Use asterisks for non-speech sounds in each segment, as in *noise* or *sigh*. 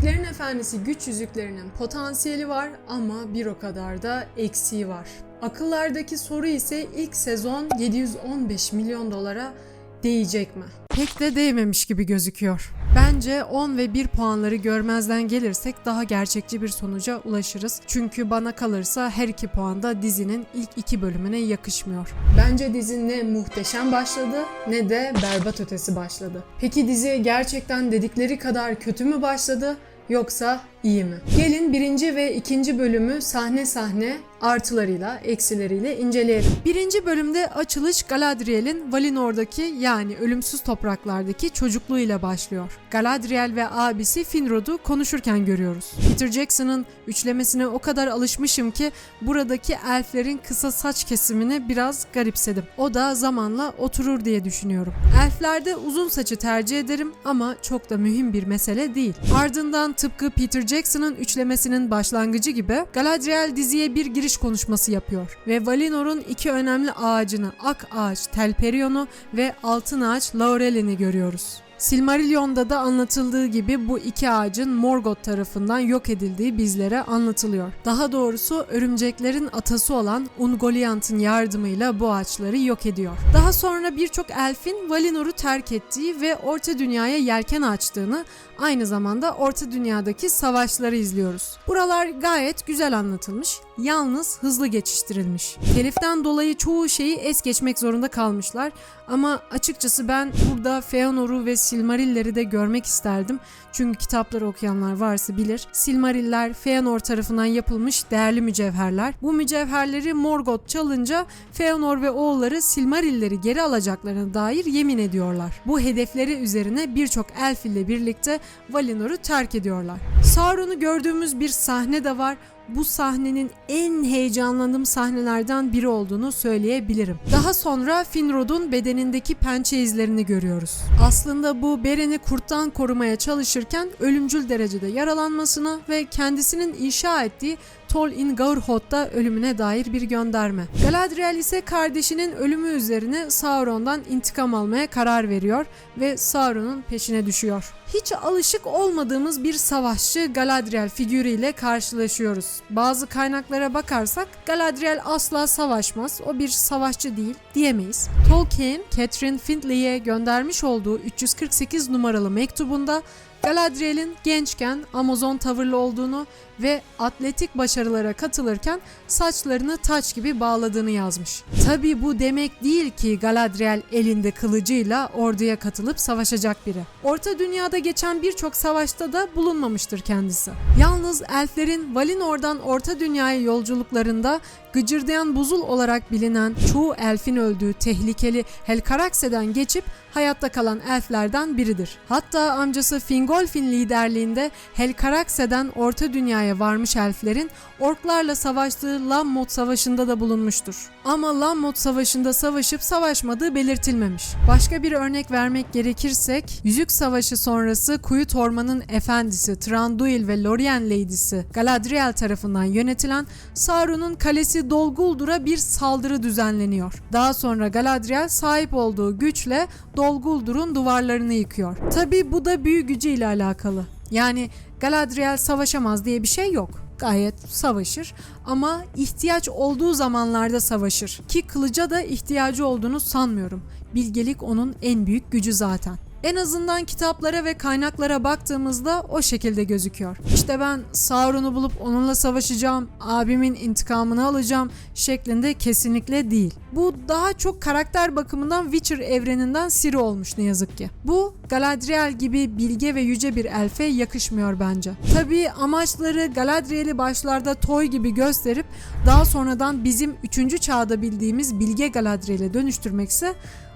Yüzüklerin Efendisi güç yüzüklerinin potansiyeli var ama bir o kadar da eksiği var. Akıllardaki soru ise ilk sezon 715 milyon dolara değecek mi? Pek de değmemiş gibi gözüküyor. Bence 10 ve 1 puanları görmezden gelirsek daha gerçekçi bir sonuca ulaşırız. Çünkü bana kalırsa her iki puan da dizinin ilk iki bölümüne yakışmıyor. Bence dizi ne muhteşem başladı ne de berbat ötesi başladı. Peki dizi gerçekten dedikleri kadar kötü mü başladı yoksa iyi mi? Gelin birinci ve ikinci bölümü sahne sahne artılarıyla eksileriyle inceleyelim. Birinci bölümde açılış Galadriel'in Valinor'daki yani ölümsüz topraklardaki çocukluğuyla başlıyor. Galadriel ve abisi Finrod'u konuşurken görüyoruz. Peter Jackson'ın üçlemesine o kadar alışmışım ki buradaki elflerin kısa saç kesimini biraz garipsedim. O da zamanla oturur diye düşünüyorum. Elflerde uzun saçı tercih ederim ama çok da mühim bir mesele değil. Ardından tıpkı Peter Jackson'ın üçlemesinin başlangıcı gibi Galadriel diziye bir giriş konuşması yapıyor ve Valinor'un iki önemli ağacını Ak Ağaç Telperion'u ve Altın Ağaç Laurelin'i görüyoruz. Silmarillion'da da anlatıldığı gibi bu iki ağacın Morgoth tarafından yok edildiği bizlere anlatılıyor. Daha doğrusu örümceklerin atası olan Ungoliant'ın yardımıyla bu ağaçları yok ediyor. Daha sonra birçok elfin Valinor'u terk ettiği ve Orta Dünya'ya yelken açtığını, aynı zamanda Orta Dünya'daki savaşları izliyoruz. Buralar gayet güzel anlatılmış, yalnız hızlı geçiştirilmiş. Teliften dolayı çoğu şeyi es geçmek zorunda kalmışlar ama açıkçası ben burada Feanor'u ve Silmarill'leri de görmek isterdim. Çünkü kitapları okuyanlar varsa bilir. Silmariller Feanor tarafından yapılmış değerli mücevherler. Bu mücevherleri Morgoth çalınca Feanor ve oğulları Silmarilleri geri alacaklarına dair yemin ediyorlar. Bu hedefleri üzerine birçok elf ile birlikte Valinor'u terk ediyorlar. Sauron'u gördüğümüz bir sahne de var bu sahnenin en heyecanlandığım sahnelerden biri olduğunu söyleyebilirim. Daha sonra Finrod'un bedenindeki pençe izlerini görüyoruz. Aslında bu Beren'i kurttan korumaya çalışırken ölümcül derecede yaralanmasını ve kendisinin inşa ettiği Tol in Gaurhoth'ta ölümüne dair bir gönderme. Galadriel ise kardeşinin ölümü üzerine Sauron'dan intikam almaya karar veriyor ve Sauron'un peşine düşüyor. Hiç alışık olmadığımız bir savaşçı Galadriel figürüyle karşılaşıyoruz. Bazı kaynaklara bakarsak Galadriel asla savaşmaz, o bir savaşçı değil diyemeyiz. Tolkien, Catherine Findlay'e göndermiş olduğu 348 numaralı mektubunda Galadriel'in gençken Amazon tavırlı olduğunu ve atletik başarılara katılırken saçlarını taç gibi bağladığını yazmış. Tabi bu demek değil ki Galadriel elinde kılıcıyla orduya katılıp savaşacak biri. Orta Dünya'da geçen birçok savaşta da bulunmamıştır kendisi. Yalnız elflerin Valinor'dan Orta Dünya'ya yolculuklarında gıcırdayan buzul olarak bilinen çoğu elfin öldüğü tehlikeli Helcaraxe'den geçip hayatta kalan elflerden biridir. Hatta amcası Fingolfin liderliğinde Helcaraxe'den Orta Dünya'ya varmış elflerin orklarla savaştığı Lammot Savaşı'nda da bulunmuştur. Ama Lammot Savaşı'nda savaşıp savaşmadığı belirtilmemiş. Başka bir örnek vermek gerekirsek, Yüzük Savaşı sonrası Kuyut Orman'ın efendisi Tranduil ve Lorien Lady'si Galadriel tarafından yönetilen Sauron'un kalesi Dol Guldur'a bir saldırı düzenleniyor. Daha sonra Galadriel sahip olduğu güçle Dol Guldur'un duvarlarını yıkıyor. Tabi bu da büyü gücü ile alakalı. Yani Galadriel savaşamaz diye bir şey yok gayet savaşır ama ihtiyaç olduğu zamanlarda savaşır ki kılıca da ihtiyacı olduğunu sanmıyorum. Bilgelik onun en büyük gücü zaten. En azından kitaplara ve kaynaklara baktığımızda o şekilde gözüküyor. İşte ben Sauron'u bulup onunla savaşacağım, abimin intikamını alacağım şeklinde kesinlikle değil. Bu daha çok karakter bakımından Witcher evreninden Ciri olmuş ne yazık ki. Bu Galadriel gibi bilge ve yüce bir elfe yakışmıyor bence. Tabii amaçları Galadriel'i başlarda toy gibi gösterip daha sonradan bizim 3. çağda bildiğimiz bilge Galadriel'e dönüştürmekse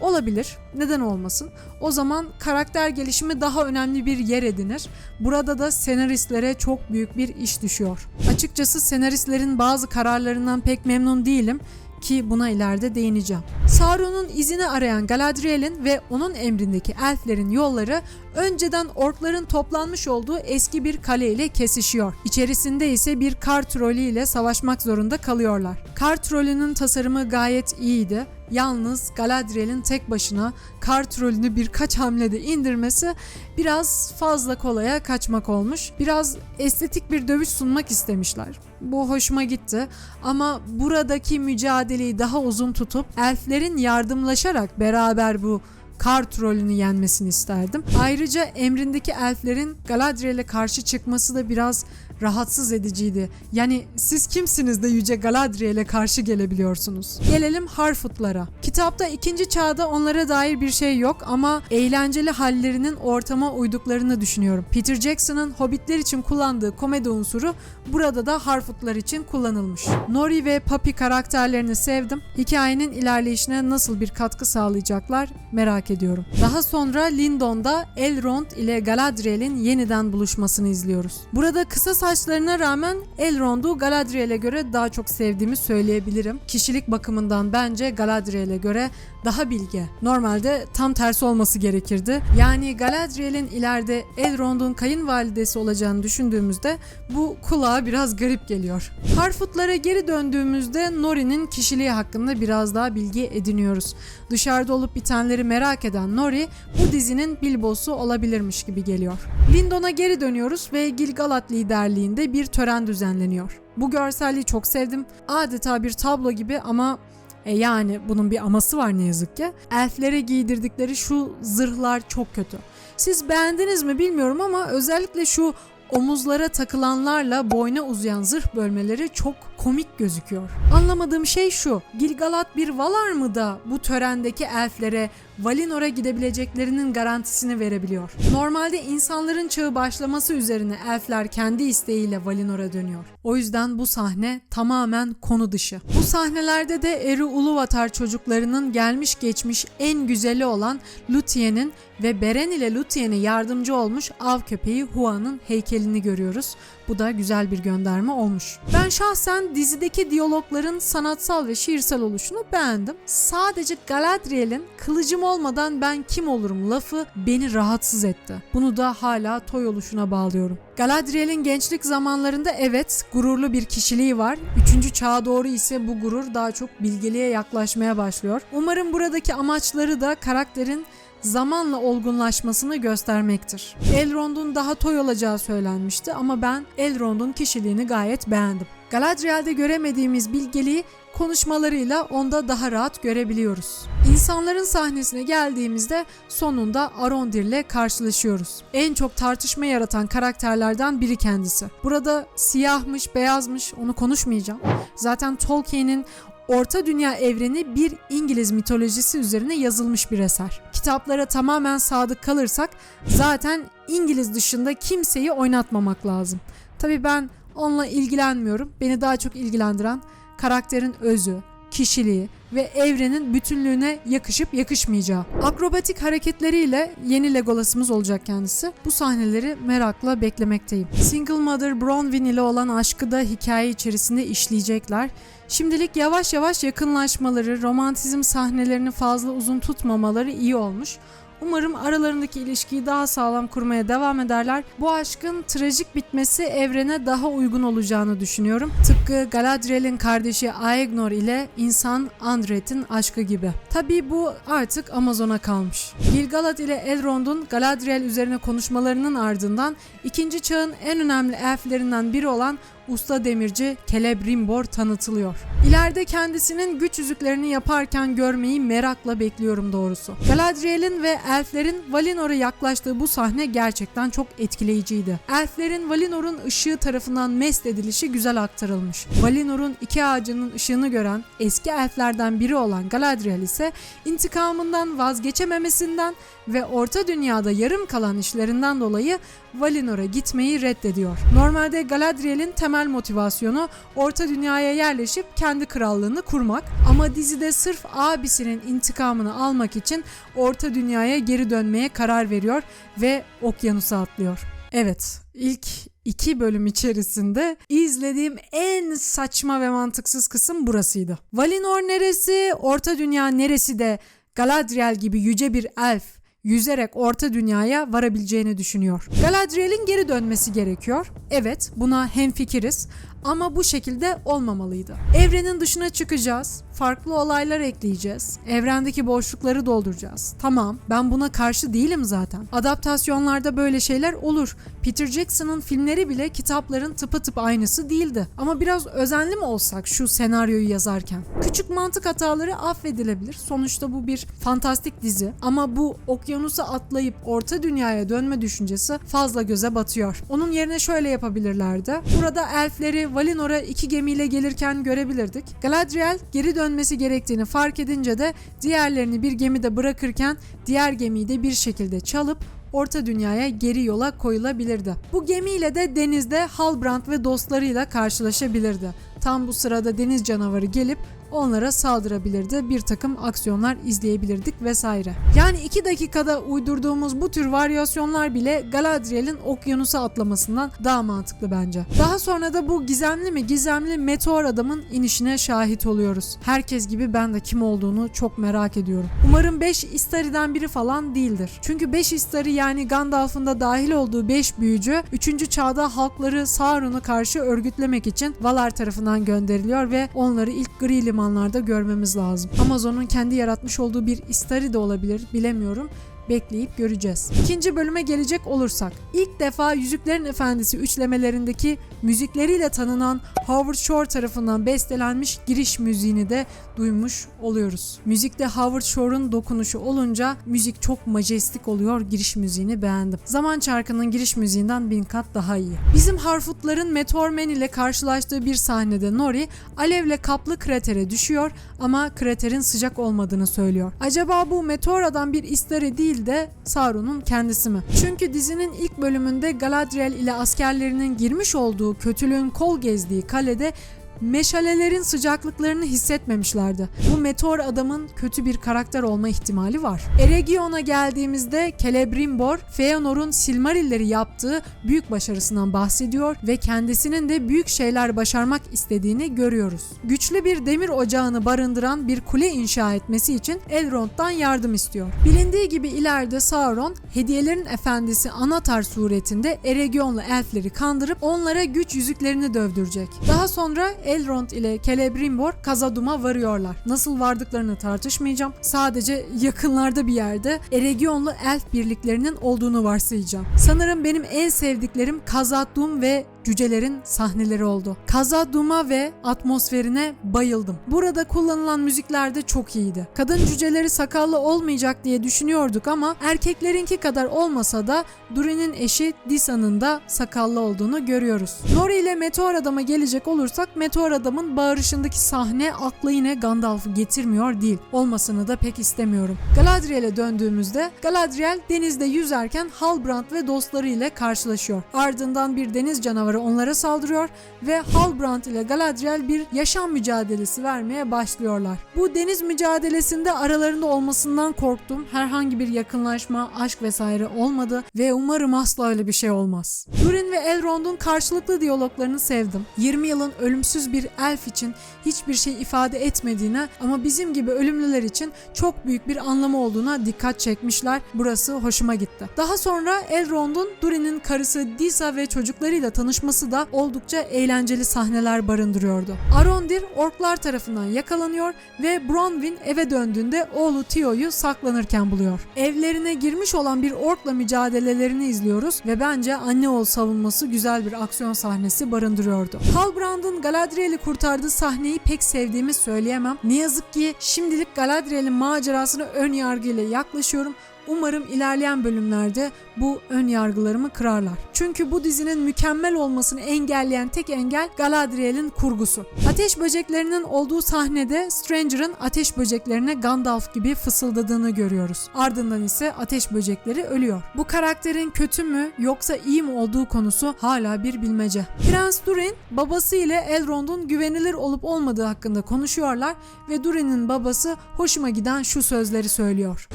Olabilir. Neden olmasın? O zaman karakter gelişimi daha önemli bir yer edinir. Burada da senaristlere çok büyük bir iş düşüyor. Açıkçası senaristlerin bazı kararlarından pek memnun değilim ki buna ileride değineceğim. Sauron'un izini arayan Galadriel'in ve onun emrindeki elflerin yolları önceden orkların toplanmış olduğu eski bir kale ile kesişiyor. İçerisinde ise bir kar trolü ile savaşmak zorunda kalıyorlar. Kar trolünün tasarımı gayet iyiydi Yalnız Galadriel'in tek başına kar trolünü birkaç hamlede indirmesi biraz fazla kolaya kaçmak olmuş. Biraz estetik bir dövüş sunmak istemişler. Bu hoşuma gitti ama buradaki mücadeleyi daha uzun tutup elflerin yardımlaşarak beraber bu kar trolünü yenmesini isterdim. Ayrıca emrindeki elflerin Galadriel'e karşı çıkması da biraz rahatsız ediciydi. Yani siz kimsiniz de Yüce Galadriel'e karşı gelebiliyorsunuz? Gelelim Harfoot'lara. Kitapta ikinci çağda onlara dair bir şey yok ama eğlenceli hallerinin ortama uyduklarını düşünüyorum. Peter Jackson'ın Hobbitler için kullandığı komedi unsuru burada da Harfoot'lar için kullanılmış. Nori ve Papi karakterlerini sevdim. Hikayenin ilerleyişine nasıl bir katkı sağlayacaklar merak ediyorum. Daha sonra Lindon'da Elrond ile Galadriel'in yeniden buluşmasını izliyoruz. Burada kısa saçlarına rağmen Elrond'u Galadriel'e göre daha çok sevdiğimi söyleyebilirim. Kişilik bakımından bence Galadriel'e göre daha bilge. Normalde tam tersi olması gerekirdi. Yani Galadriel'in ileride Elrond'un kayınvalidesi olacağını düşündüğümüzde bu kulağa biraz garip geliyor. Harfoot'lara geri döndüğümüzde Nori'nin kişiliği hakkında biraz daha bilgi ediniyoruz. Dışarıda olup bitenleri merak eden Nori bu dizinin Bilbo'su olabilirmiş gibi geliyor. Lindon'a geri dönüyoruz ve Gilgalad liderliğinde bir tören düzenleniyor. Bu görselliği çok sevdim. Adeta bir tablo gibi ama e yani bunun bir aması var ne yazık ki. Elflere giydirdikleri şu zırhlar çok kötü. Siz beğendiniz mi bilmiyorum ama özellikle şu omuzlara takılanlarla boyna uzayan zırh bölmeleri çok komik gözüküyor. Anlamadığım şey şu. Gilgalad bir Valar mı da bu törendeki elflere Valinor'a gidebileceklerinin garantisini verebiliyor. Normalde insanların çağı başlaması üzerine elfler kendi isteğiyle Valinor'a dönüyor. O yüzden bu sahne tamamen konu dışı. Bu sahnelerde de Eru Uluvatar çocuklarının gelmiş geçmiş en güzeli olan Lúthien'in ve Beren ile Lúthien'e yardımcı olmuş av köpeği Hua'nın heykelini görüyoruz. Bu da güzel bir gönderme olmuş. Ben şahsen dizideki diyalogların sanatsal ve şiirsel oluşunu beğendim. Sadece Galadriel'in kılıcım olmadan ben kim olurum lafı beni rahatsız etti. Bunu da hala toy oluşuna bağlıyorum. Galadriel'in gençlik zamanlarında evet gururlu bir kişiliği var. Üçüncü çağa doğru ise bu gurur daha çok bilgeliğe yaklaşmaya başlıyor. Umarım buradaki amaçları da karakterin zamanla olgunlaşmasını göstermektir. Elrond'un daha toy olacağı söylenmişti ama ben Elrond'un kişiliğini gayet beğendim. Galadriel'de göremediğimiz bilgeliği konuşmalarıyla onda daha rahat görebiliyoruz. İnsanların sahnesine geldiğimizde sonunda Arondir'le karşılaşıyoruz. En çok tartışma yaratan karakterlerden biri kendisi. Burada siyahmış, beyazmış onu konuşmayacağım. Zaten Tolkien'in Orta Dünya evreni bir İngiliz mitolojisi üzerine yazılmış bir eser. Kitaplara tamamen sadık kalırsak zaten İngiliz dışında kimseyi oynatmamak lazım. Tabii ben onunla ilgilenmiyorum. Beni daha çok ilgilendiren karakterin özü, kişiliği ve evrenin bütünlüğüne yakışıp yakışmayacağı. Akrobatik hareketleriyle yeni Legolas'ımız olacak kendisi. Bu sahneleri merakla beklemekteyim. Single Mother Bronwyn ile olan aşkı da hikaye içerisinde işleyecekler. Şimdilik yavaş yavaş yakınlaşmaları, romantizm sahnelerini fazla uzun tutmamaları iyi olmuş. Umarım aralarındaki ilişkiyi daha sağlam kurmaya devam ederler. Bu aşkın trajik bitmesi evrene daha uygun olacağını düşünüyorum. Tıpkı Galadriel'in kardeşi Aegnor ile insan Andret'in aşkı gibi. Tabii bu artık Amazon'a kalmış. Gilgalad ile Elrond'un Galadriel üzerine konuşmalarının ardından ikinci çağın en önemli elflerinden biri olan usta demirci Celebrimbor tanıtılıyor. İleride kendisinin güç yüzüklerini yaparken görmeyi merakla bekliyorum doğrusu. Galadriel'in ve elflerin Valinor'a yaklaştığı bu sahne gerçekten çok etkileyiciydi. Elflerin Valinor'un ışığı tarafından mest edilişi güzel aktarılmış. Valinor'un iki ağacının ışığını gören eski elflerden biri olan Galadriel ise intikamından vazgeçememesinden ve Orta Dünya'da yarım kalan işlerinden dolayı Valinor'a gitmeyi reddediyor. Normalde Galadriel'in temel motivasyonu Orta Dünya'ya yerleşip kendi krallığını kurmak ama dizide sırf abisinin intikamını almak için Orta Dünya'ya geri dönmeye karar veriyor ve okyanusa atlıyor. Evet, ilk iki bölüm içerisinde izlediğim en saçma ve mantıksız kısım burasıydı. Valinor neresi, Orta Dünya neresi de Galadriel gibi yüce bir elf yüzerek orta dünyaya varabileceğini düşünüyor. Galadriel'in geri dönmesi gerekiyor. Evet buna hemfikiriz Ama bu şekilde olmamalıydı. Evrenin dışına çıkacağız, farklı olaylar ekleyeceğiz, evrendeki boşlukları dolduracağız. Tamam, ben buna karşı değilim zaten. Adaptasyonlarda böyle şeyler olur. Peter Jackson'ın filmleri bile kitapların tıpatıp aynısı değildi. Ama biraz özenli mi olsak şu senaryoyu yazarken? Küçük mantık hataları affedilebilir. Sonuçta bu bir fantastik dizi. Ama bu okyanusu atlayıp orta dünyaya dönme düşüncesi fazla göze batıyor. Onun yerine şöyle yapabilirlerdi. Burada elfleri Valinor'a iki gemiyle gelirken görebilirdik. Galadriel geri dönmesi gerektiğini fark edince de diğerlerini bir gemide bırakırken diğer gemiyi de bir şekilde çalıp Orta Dünya'ya geri yola koyulabilirdi. Bu gemiyle de denizde Halbrand ve dostlarıyla karşılaşabilirdi. Tam bu sırada deniz canavarı gelip onlara saldırabilirdi. Bir takım aksiyonlar izleyebilirdik vesaire. Yani 2 dakikada uydurduğumuz bu tür varyasyonlar bile Galadriel'in okyanusa atlamasından daha mantıklı bence. Daha sonra da bu gizemli mi gizemli meteor adamın inişine şahit oluyoruz. Herkes gibi ben de kim olduğunu çok merak ediyorum. Umarım 5 Istari'den biri falan değildir. Çünkü 5 Istari yani Gandalf'ın da dahil olduğu 5 büyücü 3. çağda halkları Sauron'u karşı örgütlemek için Valar tarafından gönderiliyor ve onları ilk gri limanlarda görmemiz lazım. Amazon'un kendi yaratmış olduğu bir Istari de olabilir bilemiyorum bekleyip göreceğiz. İkinci bölüme gelecek olursak ilk defa Yüzüklerin Efendisi üçlemelerindeki müzikleriyle tanınan Howard Shore tarafından bestelenmiş giriş müziğini de duymuş oluyoruz. Müzikte Howard Shore'un dokunuşu olunca müzik çok majestik oluyor. Giriş müziğini beğendim. Zaman Çarkı'nın giriş müziğinden bin kat daha iyi. Bizim Harfoot'ların Meteor Man ile karşılaştığı bir sahnede Nori alevle kaplı kratere düşüyor ama kraterin sıcak olmadığını söylüyor. Acaba bu meteor adam bir istari değil de Sauron'un kendisi mi? Çünkü dizinin ilk bölümünde Galadriel ile askerlerinin girmiş olduğu kötülüğün kol gezdiği kalede meşalelerin sıcaklıklarını hissetmemişlerdi. Bu meteor adamın kötü bir karakter olma ihtimali var. Eregion'a geldiğimizde Celebrimbor, Feanor'un Silmarilleri yaptığı büyük başarısından bahsediyor ve kendisinin de büyük şeyler başarmak istediğini görüyoruz. Güçlü bir demir ocağını barındıran bir kule inşa etmesi için Elrond'dan yardım istiyor. Bilindiği gibi ileride Sauron, hediyelerin efendisi Anatar suretinde Eregion'la elfleri kandırıp onlara güç yüzüklerini dövdürecek. Daha sonra Elrond ile Celebrimbor Khazad-dûm'a varıyorlar. Nasıl vardıklarını tartışmayacağım. Sadece yakınlarda bir yerde Eregion'lu elf birliklerinin olduğunu varsayacağım. Sanırım benim en sevdiklerim Khazad-dûm ve cücelerin sahneleri oldu. Khazad-dûm'a ve atmosferine bayıldım. Burada kullanılan müzikler de çok iyiydi. Kadın cüceleri sakallı olmayacak diye düşünüyorduk ama erkeklerinki kadar olmasa da Durin'in eşi Disa'nın da sakallı olduğunu görüyoruz. Nori ile Meteor Adam'a gelecek olursak Meteor Adam'ın bağırışındaki sahne aklı yine Gandalf'ı getirmiyor değil. Olmasını da pek istemiyorum. Galadriel'e döndüğümüzde Galadriel denizde yüzerken Halbrand ve dostları ile karşılaşıyor. Ardından bir deniz canavarı onlara saldırıyor ve Halbrand ile Galadriel bir yaşam mücadelesi vermeye başlıyorlar. Bu deniz mücadelesinde aralarında olmasından korktum. Herhangi bir yakınlaşma, aşk vesaire olmadı ve umarım asla öyle bir şey olmaz. Durin ve Elrond'un karşılıklı diyaloglarını sevdim. 20 yılın ölümsüz bir elf için hiçbir şey ifade etmediğine ama bizim gibi ölümlüler için çok büyük bir anlamı olduğuna dikkat çekmişler. Burası hoşuma gitti. Daha sonra Elrond'un Durin'in karısı Disa ve çocuklarıyla tanışması da oldukça eğlenceli sahneler barındırıyordu. Arondir orklar tarafından yakalanıyor ve Bronwyn eve döndüğünde oğlu Tio'yu saklanırken buluyor. Evlerine girmiş olan bir orkla mücadelelerini izliyoruz ve bence anne oğul savunması güzel bir aksiyon sahnesi barındırıyordu. Halbrand'ın Galadriel'i kurtardığı sahneyi pek sevdiğimi söyleyemem. Ne yazık ki şimdilik Galadriel'in macerasına ön yargıyla yaklaşıyorum. Umarım ilerleyen bölümlerde bu ön yargılarımı kırarlar. Çünkü bu dizinin mükemmel olmasını engelleyen tek engel Galadriel'in kurgusu. Ateş böceklerinin olduğu sahnede Stranger'ın ateş böceklerine Gandalf gibi fısıldadığını görüyoruz. Ardından ise ateş böcekleri ölüyor. Bu karakterin kötü mü yoksa iyi mi olduğu konusu hala bir bilmece. Prens Durin babası ile Elrond'un güvenilir olup olmadığı hakkında konuşuyorlar ve Durin'in babası hoşuma giden şu sözleri söylüyor.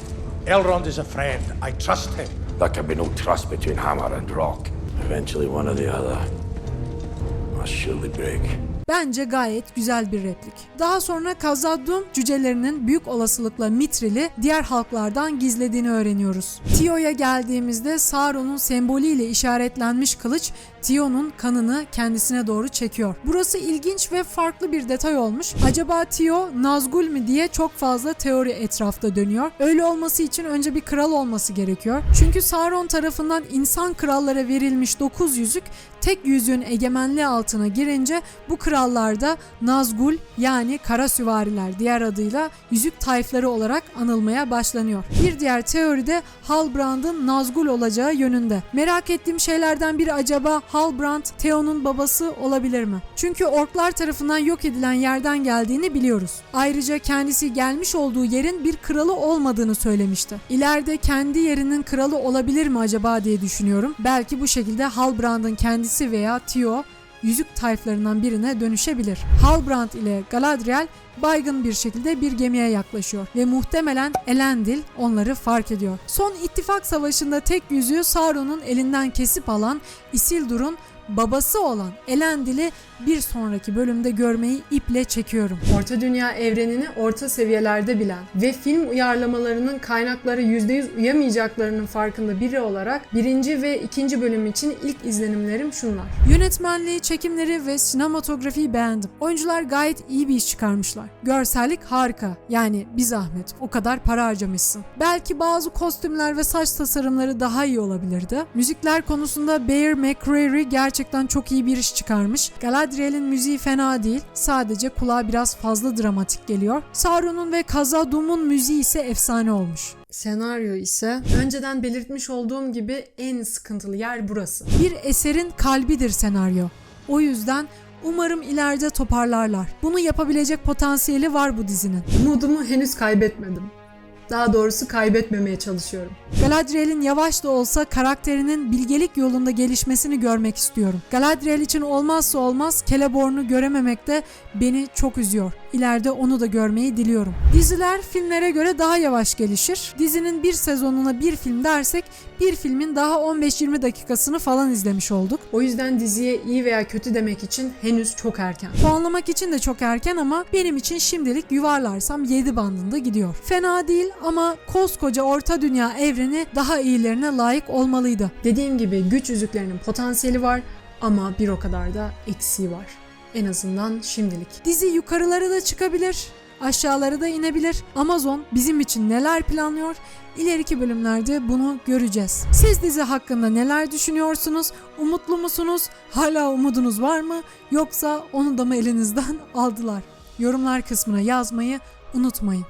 Elrond is a friend. I trust him. There can be no trust between hammer and rock. Eventually, one or the other must surely break. Bence gayet güzel bir replik. Daha sonra Khazad-dûm cücelerinin büyük olasılıkla Mitril'i diğer halklardan gizlediğini öğreniyoruz. Tio'ya geldiğimizde Sauron'un sembolüyle işaretlenmiş kılıç Tio'nun kanını kendisine doğru çekiyor. Burası ilginç ve farklı bir detay olmuş. Acaba Tio Nazgul mü diye çok fazla teori etrafta dönüyor. Öyle olması için önce bir kral olması gerekiyor. Çünkü Sauron tarafından insan krallara verilmiş 9 yüzük tek yüzüğün egemenliği altına girince bu krallarda Nazgul yani kara süvariler diğer adıyla yüzük tayfları olarak anılmaya başlanıyor. Bir diğer teoride Halbrand'ın Nazgul olacağı yönünde. Merak ettiğim şeylerden biri acaba Halbrand Theon'un babası olabilir mi? Çünkü orklar tarafından yok edilen yerden geldiğini biliyoruz. Ayrıca kendisi gelmiş olduğu yerin bir kralı olmadığını söylemişti. İleride kendi yerinin kralı olabilir mi acaba diye düşünüyorum. Belki bu şekilde Halbrand'ın kendisi veya Tio yüzük tayflarından birine dönüşebilir. Halbrand ile Galadriel baygın bir şekilde bir gemiye yaklaşıyor ve muhtemelen Elendil onları fark ediyor. Son ittifak savaşında tek yüzüğü Sauron'un elinden kesip alan Isildur'un babası olan Elendil'i bir sonraki bölümde görmeyi iple çekiyorum. Orta Dünya evrenini orta seviyelerde bilen ve film uyarlamalarının kaynaklara %100 uyamayacaklarının farkında biri olarak birinci ve ikinci bölüm için ilk izlenimlerim şunlar. Yönetmenliği, çekimleri ve sinematografiyi beğendim. Oyuncular gayet iyi bir iş çıkarmışlar. Görsellik harika. Yani bir zahmet. O kadar para harcamışsın. Belki bazı kostümler ve saç tasarımları daha iyi olabilirdi. Müzikler konusunda Bear McCreary gerçekten çok iyi bir iş çıkarmış. Galadriel'in müziği fena değil. Sadece kulağa biraz fazla dramatik geliyor. Sauron'un ve Khazad-dûm'un müziği ise efsane olmuş. Senaryo ise önceden belirtmiş olduğum gibi en sıkıntılı yer burası. Bir eserin kalbidir senaryo. O yüzden umarım ileride toparlarlar. Bunu yapabilecek potansiyeli var bu dizinin. Umudumu henüz kaybetmedim. Daha doğrusu kaybetmemeye çalışıyorum. Galadriel'in yavaş da olsa karakterinin bilgelik yolunda gelişmesini görmek istiyorum. Galadriel için olmazsa olmaz Celeborn'u görememek de beni çok üzüyor. İleride onu da görmeyi diliyorum. Diziler filmlere göre daha yavaş gelişir. Dizinin bir sezonuna bir film dersek bir filmin daha 15-20 dakikasını falan izlemiş olduk. O yüzden diziye iyi veya kötü demek için henüz çok erken. Puanlamak için de çok erken ama benim için şimdilik yuvarlarsam 7 bandında gidiyor. Fena değil ama koskoca orta dünya evreni daha iyilerine layık olmalıydı. Dediğim gibi güç yüzüklerinin potansiyeli var ama bir o kadar da eksiği var. En azından şimdilik. Dizi yukarılara da çıkabilir, aşağılara da inebilir. Amazon bizim için neler planlıyor? İleriki bölümlerde bunu göreceğiz. Siz dizi hakkında neler düşünüyorsunuz? Umutlu musunuz? Hala umudunuz var mı? Yoksa onu da mı elinizden *laughs* aldılar? Yorumlar kısmına yazmayı unutmayın.